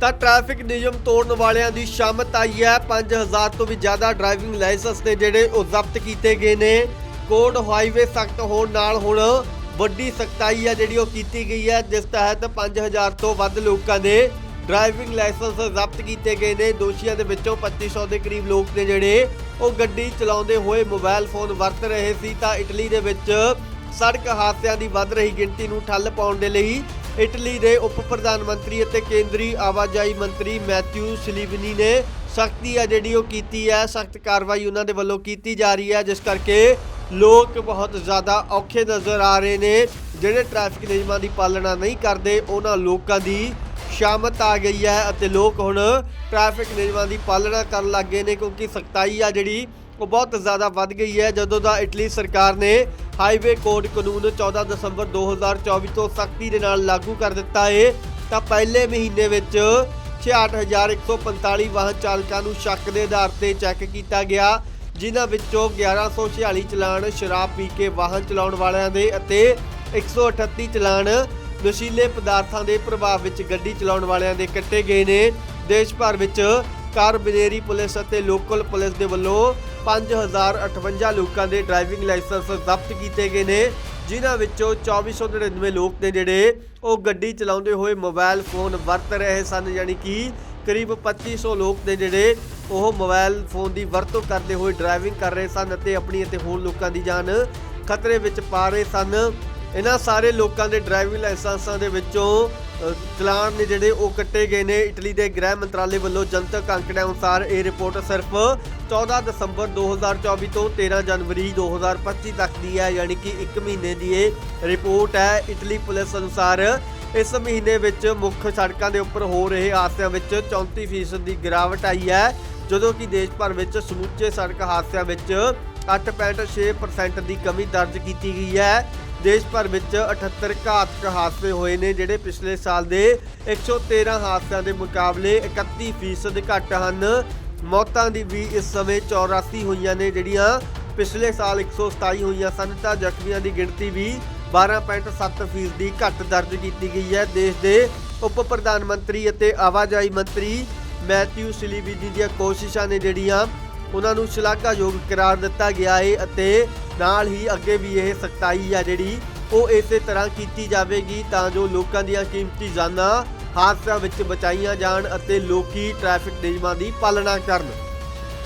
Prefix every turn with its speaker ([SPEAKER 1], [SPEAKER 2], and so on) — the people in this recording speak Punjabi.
[SPEAKER 1] ਤਾਂ ਟ੍ਰੈਫਿਕ ਨਿਯਮ ਤੋੜਨ ਵਾਲਿਆਂ ਦੀ ਸ਼ਾਮਤ ਆਈ ਹੈ। 5000 ਤੋਂ ਵੀ ਜ਼ਿਆਦਾ ਡਰਾਈਵਿੰਗ ਲਾਇਸੈਂਸ ਨੇ ਜਿਹੜੇ ਉਹ ਜ਼ਬਤ ਕੀਤੇ ਗਏ ਨੇ। ਕੋਡ ਹਾਈਵੇ ਸਖਤ ਹੋਣ ਨਾਲ ਹੁਣ ਵੱਡੀ ਸਖਤਾਈ ਹੈ ਜਿਹੜੀ ਉਹ ਕੀਤੀ ਗਈ ਹੈ। ਜਿਸ ਤਹਿਤ 5000 ਤੋਂ ਵੱਧ ਲੋਕਾਂ ਦੇ ਡਰਾਈਵਿੰਗ ਲਾਇਸੈਂਸ ਜ਼ਬਤ ਕੀਤੇ ਗਏ ਨੇ। ਦੋਸ਼ੀਆਂ ਦੇ ਵਿੱਚੋਂ 2500 ਦੇ ਕਰੀਬ ਲੋਕ ਨੇ ਜਿਹੜੇ ਉਹ ਗੱਡੀ ਚਲਾਉਂਦੇ ਹੋਏ ਮੋਬਾਈਲ ਫੋਨ ਵਰਤ ਰਹੇ ਸੀ। ਤਾਂ ਇਟਲੀ ਦੇ ਵਿੱਚ ਸੜਕ ਹਾਦਸਿਆਂ ਦੀ ਵੱਧ ਰਹੀ ਗਿਣਤੀ ਨੂੰ ਠੱਲ ਪਾਉਣ ਦੇ ਲਈ ਇਟਲੀ ਦੇ ਉਪ ਪ੍ਰਧਾਨ ਮੰਤਰੀ ਅਤੇ ਕੇਂਦਰੀ ਆਵਾਜਾਈ ਮੰਤਰੀ ਮੈਥਿਊ ਸਲੀਵਨੀ ਨੇ ਸਖਤੀ ਆ ਜਿਹੜੀ ਉਹ ਕੀਤੀ ਹੈ, ਸਖਤ ਕਾਰਵਾਈ ਉਹਨਾਂ ਦੇ ਵੱਲੋਂ ਕੀਤੀ ਜਾ ਰਹੀ ਹੈ, ਜਿਸ ਕਰਕੇ ਲੋਕ ਬਹੁਤ ਜ਼ਿਆਦਾ ਔਖੇ ਨਜ਼ਰ ਆ ਰਹੇ ਨੇ। ਜਿਹੜੇ ਟ੍ਰੈਫਿਕ ਨਿਯਮਾਂ ਦੀ ਪਾਲਣਾ ਨਹੀਂ ਕਰਦੇ, ਉਹਨਾਂ ਲੋਕਾਂ ਦੀ ਸ਼ਾਮਤ ਆ ਗਈ ਹੈ ਅਤੇ ਲੋਕ ਹੁਣ ਟ੍ਰੈਫਿਕ ਨਿਯਮਾਂ ਦੀ ਪਾਲਣਾ ਕਰਨ ਲੱਗ ਗਏ ਨੇ, ਕਿਉਂਕਿ ਸਖਤਾਈ ਆ ਜਿਹੜੀ ਉਹ ਬਹੁਤ ਜ਼ਿਆਦਾ ਵੱਧ ਗਈ ਹੈ ਜਦੋਂ ਦਾ ਇਟਲੀ ਸਰਕਾਰ ਨੇ ਹਾਈਵੇ ਕੋਡ ਕਾਨੂੰਨ 14 ਦਸੰਬਰ 2024 ਤੋਂ ਸਖਤੀ ਦੇ ਨਾਲ ਲਾਗੂ ਕਰ ਦਿੱਤਾ ਹੈ ਤਾਂ ਪਹਿਲੇ ਮਹੀਨੇ ਵਿੱਚ 66145 ਵਾਹਨ ਚਾਲਕਾਂ ਨੂੰ ਸ਼ੱਕ ਦੇ ਆਧਾਰ ਤੇ ਚੈੱਕ ਕੀਤਾ ਗਿਆ, ਜਿਨ੍ਹਾਂ ਵਿੱਚੋਂ 1146 ਚਲਾਨ ਸ਼ਰਾਬ ਪੀ ਕੇ ਵਾਹਨ ਚਲਾਉਣ ਵਾਲਿਆਂ ਦੇ ਅਤੇ 138 ਚਲਾਨ ਨਸ਼ੀਲੇ ਪਦਾਰਥਾਂ ਦੇ ਪ੍ਰਭਾਵ ਵਿੱਚ ਗੱਡੀ ਚਲਾਉਣ ਵਾਲਿਆਂ ਦੇ ਕੱਟੇ ਗਏ ਨੇ। ਦੇਸ਼ ਭਰ ਵਿੱਚ ਕਾਰਬਿਨੇਰੀ ਪੁਲਿਸ ਅਤੇ ਲੋਕਲ ਪੁਲਿਸ ਦੇ ਵੱਲੋਂ 5058 ਲੋਕਾਂ ਦੇ ਡਰਾਈਵਿੰਗ ਲਾਇਸੈਂਸ ਜ਼ਬਤ ਕੀਤੇ ਗਏ ਨੇ, ਜਿਨ੍ਹਾਂ ਵਿੱਚੋਂ 2499 ਲੋਕ ਨੇ ਜਿਹੜੇ ਉਹ ਗੱਡੀ ਚਲਾਉਂਦੇ ਹੋਏ ਮੋਬਾਈਲ ਫੋਨ ਵਰਤ ਰਹੇ ਸਨ, ਯਾਨੀ ਕਿ ਕਰੀਬ 2500 ਲੋਕ ਨੇ ਜਿਹੜੇ ਉਹ ਮੋਬਾਈਲ ਫੋਨ ਦੀ ਵਰਤੋਂ ਕਰਦੇ ਹੋਏ ਡਰਾਈਵਿੰਗ ਕਰ ਰਹੇ ਸਨ ਅਤੇ ਆਪਣੀ ਅਤੇ ਹੋਰ ਲੋਕਾਂ ਦੀ ਜਾਨ ਖਤਰੇ ਵਿੱਚ ਪਾ ਰਹੇ ਸਨ। ਇਹਨਾਂ ਸਾਰੇ ਲੋਕਾਂ ਦੇ ਡਰਾਈਵਿੰਗ ਲਾਇਸੈਂਸਾਂ ਦੇ ਵਿੱਚੋਂ ਚਲਾਨ ਨੇ ਜਿਹੜੇ ਉਹ ਕੱਟੇ ਗਏ ਨੇ। ਇਟਲੀ ਦੇ ਗ੍ਰਹਿ ਮੰਤਰਾਲੇ ਵੱਲੋਂ ਜਨਤਕ ਅੰਕੜਿਆਂ ਅਨੁਸਾਰ ਇਹ ਰਿਪੋਰਟ ਸਿਰਫ 14 ਦਸੰਬਰ 2024 ਤੋਂ 13 ਜਨਵਰੀ 2025 ਤੱਕ ਦੀ ਹੈ। ਯਾਨੀ ਕਿ 1 ਮਹੀਨੇ ਦੀ ਇਹ ਰਿਪੋਰਟ ਹੈ। ਇਟਲੀ ਪੁਲਿਸ ਅਨੁਸਾਰ ਇਸ ਮਹੀਨੇ ਵਿੱਚ ਮੁੱਖ ਸੜਕਾਂ ਦੇ ਉੱਪਰ ਹੋ ਰਹੇ ਹਾਦਸਿਆਂ ਵਿੱਚ 34% ਦੀ ਗਿਰਾਵਟ ਆਈ ਹੈ। ਜਦੋਂ ਕਿ ਦੇਸ਼ ਭਰ ਵਿੱਚ ਸਮੁੱਚੇ ਸੜਕ ਹਾਦਸਿਆਂ ਵਿੱਚ 8.6% ਦੀ ਕਮੀ ਦਰਜ ਕੀਤੀ ਗਈ ਹੈ। ਦੇਸ਼ ਭਰ ਵਿੱਚ 78 ਘਾਤਕ ਹਾਦਸੇ ਹੋਏ ਨੇ, ਜਿਹੜੇ ਪਿਛਲੇ ਸਾਲ ਦੇ 113 ਹਾਦਸਿਆਂ ਦੇ ਮੁਕਾਬਲੇ 31% ਘੱਟ ਹਨ। ਮੌਤਾਂ ਦੀ ਵੀ ਇਸ ਸਮੇਂ 84 ਹੋਈਆਂ ਨੇ, ਜਿਹੜੀਆਂ ਪਿਛਲੇ ਸਾਲ 127 ਹੋਈਆਂ ਸਨ, ਤਾਂ ਜ਼ਖਮੀਆਂ ਦੀ ਗਿਣਤੀ ਵੀ 12.7% ਦੀ ਘੱਟ ਦਰਜ ਕੀਤੀ ਗਈ ਹੈ। ਦੇਸ਼ ਦੇ ਉਪ ਪ੍ਰਧਾਨ ਮੰਤਰੀ ਅਤੇ ਆਵਾਜਾਈ ਮੰਤਰੀ ਮੈਥਿਊ ਸਿਲੀਵੀਜੀ ਦੀਆਂ ਕੋਸ਼ਿਸ਼ਾਂ ਨੇ ਜਿਹੜੀਆਂ ਉਹਨਾਂ ਨੂੰ ਸ਼ਲਾਘਾਯੋਗ ਕਰਾਰ ਦਿੱਤਾ ਗਿਆ ਹੈ ਅਤੇ ਨਾਲ ਹੀ ਅੱਗੇ ਵੀ ਇਹ ਸਖਤਾਈ ਆ ਜਿਹੜੀ ਉਹ ਇਸੇ ਤਰ੍ਹਾਂ ਕੀਤੀ ਜਾਵੇਗੀ ਤਾਂ ਜੋ ਲੋਕਾਂ ਦੀਆਂ ਕੀਮਤੀ ਜਾਨਾਂ ਹਾਦਸਿਆਂ ਵਿੱਚ ਬਚਾਈਆਂ ਜਾਣ ਅਤੇ ਲੋਕੀ ਟ੍ਰੈਫਿਕ ਨਿਯਮਾਂ ਦੀ ਪਾਲਣਾ ਕਰਨ।